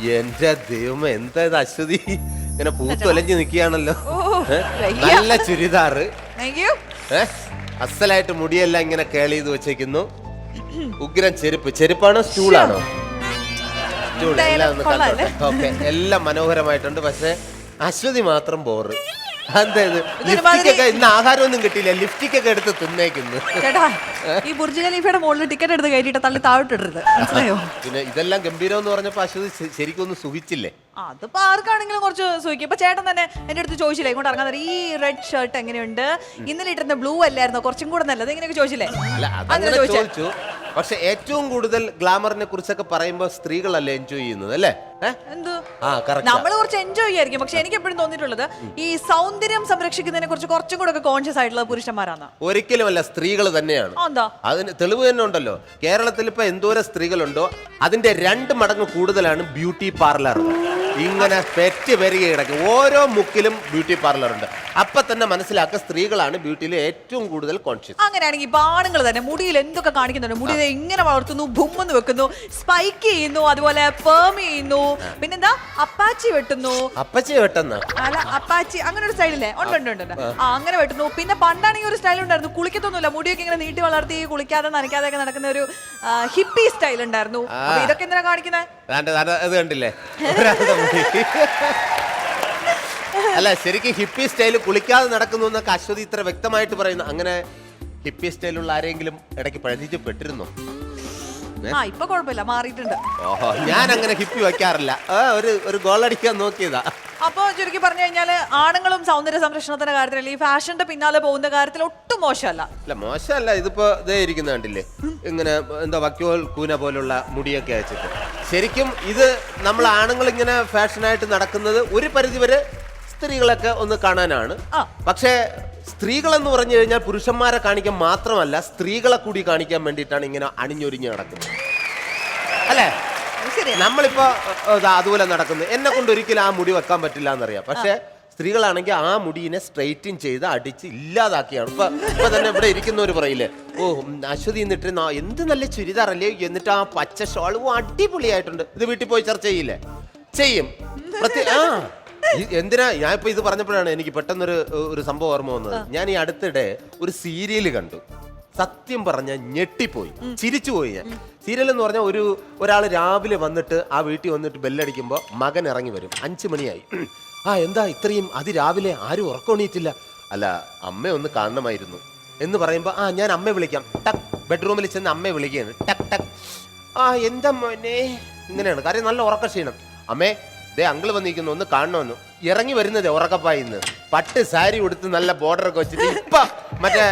എന്റെ ദൈവമേ എന്താ ഇത് അശ്വതി? ഇങ്ങനെ പൂത്തൊലഞ്ഞു നിൽക്കുകയാണല്ലോ. ഓ, വയ്യ. നല്ല ചുരിദാറ്. താങ്ക് യു ഏ? അസലായിട്ട് മുടിയെല്ലാം ഇങ്ങനെ കേൾ ചെയ്ത് വെച്ചേക്കുന്നു. ഉഗ്രം ചെരുപ്പ്. ചെരുപ്പാണോ സ്റ്റൂളാണോ? സ്റ്റൂൾ എന്തായാലും എല്ലാം ഒന്ന് കൊള്ളാല്ലേ? കണ്ടോട്ടെ. ഓക്കെ എല്ലാം മനോഹരമായിട്ടുണ്ട്. പക്ഷെ അശ്വതി മാത്രം ബോറ്. ഇന്ന് ആഹാരമൊന്നും കിട്ടിയില്ല. ലിഫ്റ്റിക്കൊക്കെ എടുത്ത് തിന്നേക്കുന്നു. ചേട്ടാ ഈ ബുർജ് ഖലീഫയുടെ മുകളിൽ ടിക്കറ്റ് എടുത്ത് കയറ്റിട്ട് തള്ളി താഴോട്ടിടരുത്. മനസ്സിലായോ? പിന്നെ ഇതെല്ലാം ഗംഭീരം എന്ന് പറഞ്ഞപ്പോ അശ്വതി ശരിക്കും ഒന്ന് സുഖിച്ചില്ലേ? അതിപ്പോ ആർക്കാണെങ്കിലും കുറച്ച് സൂഹിക്കും ഇപ്പൊ ചേട്ടൻ തന്നെ എന്റെ അടുത്ത് ചോദിച്ചില്ലേ ഇങ്ങോട്ട് ഇറങ്ങാൻ ഈ റെഡ് ഷർട്ട് എങ്ങനെയുണ്ട്? ഇന്നലെ ഇട്ടിരുന്ന ബ്ലൂ അല്ലായിരുന്നോ? കുറച്ചും കൂടെ നല്ലത്. ഇങ്ങനെയൊക്കെ ചോദിച്ചില്ലേ? അങ്ങനെ ചോദിച്ചു. പക്ഷെ ഏറ്റവും കൂടുതൽ ഗ്ലാമറിനെ കുറിച്ചൊക്കെ പറയുമ്പോൾ സ്ത്രീകളല്ലേ എൻജോയ് ചെയ്യുന്നത് അല്ലേ? ആ നമ്മൾ കുറച്ച് എൻജോയ് ചെയ്യായിരിക്കും. പക്ഷെ എനിക്ക് എപ്പോഴും തോന്നിയിട്ടുള്ളത് ഈ സൗന്ദര്യം സംരക്ഷിക്കുന്നതിനെ കുറിച്ച് കുറച്ചും കൂടെ ഒക്കെ കോൺഷ്യസ് ആയിട്ടുള്ള പുരുഷന്മാരാണ്. ഒരിക്കലുമല്ല സ്ത്രീകൾ തന്നെയാണ്. അതിന് തെളിവ് തന്നെ ഉണ്ടല്ലോ. കേരളത്തിൽ ഇപ്പൊ എന്തോരം സ്ത്രീകളുണ്ടോ? അതിന്റെ രണ്ട് മടങ്ങ് കൂടുതലാണ് ബ്യൂട്ടി പാർലർ ഇങ്ങനെ പെറ്റ് പെരുകി കിടക്കും. ഓരോ മുക്കിലും ബ്യൂട്ടി പാർലർ ഉണ്ട്. അപ്പൊ തന്നെ മനസ്സിലാക്കുക സ്ത്രീകളാണ് ബ്യൂട്ടിയിൽ ഏറ്റവും കൂടുതൽ കോൺഷ്യസ് അങ്ങനെയാണെങ്കിൽ ഇപ്പൊ ആണുങ്ങൾ തന്നെ മുടിയിൽ എന്തൊക്കെ കാണിക്കുന്നുണ്ട്? മുടി ഇങ്ങനെ വളർത്തുന്നു ബുമ്മെന്ന് വെക്കുന്നു സ്പൈക്ക് ചെയ്യുന്നു അതുപോലെ പേം ചെയ്യുന്നു പിന്നെന്താ? അപ്പാച്ചി വെട്ടുന്നു. അപ്പാച്ചി വെട്ടെന്ന്. അല്ല അപ്പാച്ചി അങ്ങനെ ഒരു സ്റ്റൈലില്ലേ? ഉണ്ട് ഉണ്ട് ഉണ്ട്. ആ. അങ്ങനെ വെട്ടുന്നു. പിന്നെ പണ്ടാണെങ്കിൽ ഒരു സ്റ്റൈൽ ഉണ്ടായിരുന്നു. കുളിക്കത്തൊന്നുമില്ല. മുടിയൊക്കെ ഇങ്ങനെ നീട്ടി വളർത്തി കുളിക്കാതെ നനയ്ക്കാതെ ഒക്കെ നടക്കുന്ന ഒരു ഹിപ്പി സ്റ്റൈൽ ഉണ്ടായിരുന്നു. അപ്പൊ ഇതൊക്കെ എന്തിനാ കാണിക്കുന്നത് കണ്ടില്ലേ. അല്ല ശരിക്കും ഹിപ്പി സ്റ്റൈൽ കുളിക്കാതെ നടക്കുന്നു എന്നൊക്കെ അശ്വതി ഇത്ര വ്യക്തമായിട്ട് പറയുന്നു. അങ്ങനെ ഹിപ്പി സ്റ്റൈലുള്ള ആരെങ്കിലും ഇടയ്ക്ക് പഴഞ്ഞിട്ട് പെട്ടിരുന്നോ ആ ഇപ്പൊ കുഴപ്പമില്ല മാറിയിട്ടുണ്ട്. ഓഹോ ഞാൻ അങ്ങനെ ഹിപ്പി വെക്കാറില്ല ആ, ഒരു ഒരു ഗോൾ അടിക്കാൻ നോക്കിയതാ. അപ്പൊ ചുരുക്കി പറഞ്ഞു കഴിഞ്ഞാൽ ആണുങ്ങളും സൗന്ദര്യ സംരക്ഷണത്തിന്റെ കാര്യത്തിൽ ഈ ഫാഷന്റെ പിന്നാലെ പോകുന്ന കാര്യത്തിൽ ഒട്ടും മോശമല്ല. അല്ല മോശമല്ല ഇതിപ്പോ ഇതേ ഇരിക്കുന്ന കണ്ടില്ലേ? ഇങ്ങനെ എന്താ വക്യോൽ കൂന പോലുള്ള മുടിയൊക്കെ അയച്ചിട്ട്. ശരിക്കും ഇത് നമ്മൾ ആണുങ്ങൾ ഇങ്ങനെ ഫാഷനായിട്ട് നടക്കുന്നത് ഒരു പരിധിവരെ സ്ത്രീകളൊക്കെ ഒന്ന് കാണാനാണ്. പക്ഷേ സ്ത്രീകൾ എന്ന് പറഞ്ഞു കഴിഞ്ഞാൽ പുരുഷന്മാരെ കാണിക്കാൻ മാത്രമല്ല സ്ത്രീകളെ കൂടി കാണിക്കാൻ വേണ്ടിയിട്ടാണ് ഇങ്ങനെ അണിഞ്ഞൊരിഞ്ഞ് നടക്കുന്നത്. അല്ലേ? നമ്മളിപ്പോ അതുപോലെ നടക്കുന്നു. എന്നെ കൊണ്ട് ഒരിക്കലും ആ മുടി വെക്കാൻ പറ്റില്ല എന്നറിയാം. പക്ഷെ സ്ത്രീകളാണെങ്കിൽ ആ മുടിനെ സ്ട്രെയിറ്റിൻ ചെയ്ത് അടിച്ച് ഇല്ലാതാക്കിയാണ്. ഇപ്പൊ ഇപ്പൊ തന്നെ ഇവിടെ ഇരിക്കുന്നവർ പറയില്ലേ ഓ അശ്വതി എന്നിട്ട് എന്ത് നല്ല ചുരിദാറല്ലേ എന്നിട്ട് ആ പച്ച ഷോളും അടിപൊളിയായിട്ടുണ്ട്. ഇത് വീട്ടിൽ പോയി ചർച്ച ചെയ്യില്ലേ? ചെയ്യും. ആ എന്തിനാ? ഞാൻ ഇപ്പൊ ഇത് പറഞ്ഞപ്പോഴാണ് എനിക്ക് പെട്ടെന്നൊരു ഒരു സംഭവം ഓർമ്മ വന്നത്. ഞാൻ ഈ അടുത്തിടെ ഒരു സീരിയൽ കണ്ടു. സത്യം പറഞ്ഞ ഞെട്ടിപ്പോയി. ചിരിച്ചുപോയി ഞാൻ. സീരിയൽ എന്ന് പറഞ്ഞാൽ ഒരു ഒരാൾ രാവിലെ വന്നിട്ട് ആ വീട്ടിൽ വന്നിട്ട് ബെല്ലടിക്കുമ്പോൾ മകൻ ഇറങ്ങി വരും. അഞ്ചു മണിയായി. ആ എന്താ ഇത്രയും അതിരാവിലെ? ആരും ഉറക്കമണിയിട്ടില്ല അല്ല അമ്മ ഒന്ന് കാണണമായിരുന്നു എന്ന് പറയുമ്പോൾ ആ ഞാൻ അമ്മയെ വിളിക്കാം. ടക്ക് ബെഡ്റൂമിൽ ചെന്ന് അമ്മയെ വിളിക്കുകയാണ്. ടക്ക് ടക്ക് ആ എന്താ മോനെ? ഇങ്ങനെയാണ്. കാര്യം നല്ല ഉറക്ക ക്ഷീണം. അമ്മേ ദേ അങ്കിൾ വന്നിരിക്കുന്നു ഒന്ന് കാണണമെന്ന് ഇറങ്ങി വരുന്നത് ഉറക്കപ്പായിന്ന് പട്ട് സാരി ഉടുത്ത് നല്ല ബോർഡർ ഒക്കെ വെച്ചിട്ട് ഇപ്പൊ മറ്റേ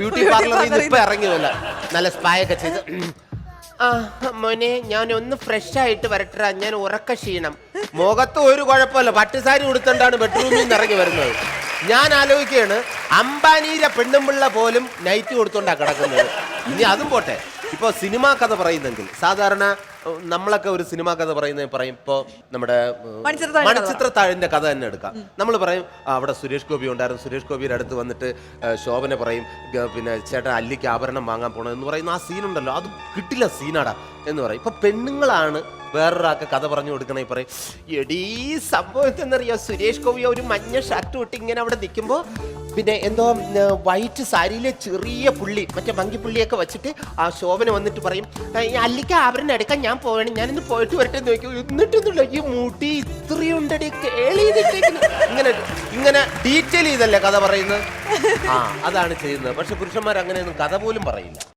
ബ്യൂട്ടി പാർലറിൽ നിന്ന് ഇപ്പൊ ഇറങ്ങി വല്ല നല്ല സ്പായ ഒക്കെ ചെയ്ത്. ആ മോനെ ഞാൻ ഒന്ന് ഫ്രഷ് ആയിട്ട് വരട്ടാ ഞാൻ ഉറക്ക ക്ഷീണം. മുഖത്ത് ഒരു കുഴപ്പമില്ല. പട്ട് സാരി ഉടുത്തോണ്ടാണ് ബെഡ്റൂമിൽ നിന്ന് ഇറങ്ങി വരുന്നത്. ഞാൻ ആലോചിക്കുകയാണ് അംബാനിയിലെ പെണ്ണുമ്പിള്ള പോലും നൈറ്റ് കൊടുത്തോണ്ടാ കിടക്കുന്നത്. ഇനി അതും പോട്ടെ. ഇപ്പൊ സിനിമാ കഥ പറയുന്നെങ്കിൽ സാധാരണ നമ്മളൊക്കെ ഒരു സിനിമാ കഥ പറയുന്ന പറയും ഇപ്പൊ നമ്മുടെ മണിച്ചിത്ര മണിച്ചിത്രത്താഴിന്റെ കഥ. തന്നെ എടുക്കാം. നമ്മൾ പറയും അവിടെ സുരേഷ് ഗോപി ഉണ്ടായിരുന്നു. സുരേഷ് ഗോപിയുടെ അടുത്ത് വന്നിട്ട് ശോഭന പറയും പിന്നെ ചേട്ടൻ അല്ലിക്ക് ആഭരണം വാങ്ങാൻ പോണം എന്ന് പറയുന്ന ആ സീനുണ്ടല്ലോ അത് കിട്ടില്ല സീനാടാ എന്ന് പറയും. ഇപ്പൊ പെണ്ണുങ്ങളാണ് വേറൊരാൾക്ക് കഥ പറഞ്ഞു കൊടുക്കണേ പറയും. എടീ സംഭവം എന്തെന്നറിയോ? സുരേഷ് ഗോപി ഒരു മഞ്ഞ ഷർട്ട് ഇട്ട് ഇങ്ങനെ അവിടെ നിൽക്കുമ്പോൾ പിന്നെ എന്തോ വൈറ്റ് സാരിയിലെ ചെറിയ പുള്ളി മറ്റേ മങ്കിപ്പുള്ളിയൊക്കെ വെച്ചിട്ട് ആ ശോഭന വന്നിട്ട് പറയും അല്ലിക്ക ആഭരണം എടുക്കാൻ ഞാൻ പോവണം ഞാനിന്ന് പോയിട്ട് വരട്ടെ എന്ന് നോക്കി എന്നിട്ടൊന്നുമില്ല ഈ മുടി ഇത്രയുണ്ടടി കേളി ചെയ്തിട്ടേക്കുന്നു." ഇങ്ങനെ ഇങ്ങനെ ഡീറ്റെയിൽ ചെയ്തല്ലേ കഥ പറയുന്നത്? ആ അതാണ് ചെയ്യുന്നത്. പക്ഷെ പുരുഷന്മാർ അങ്ങനെയൊന്നും കഥ പോലും പറയില്ല.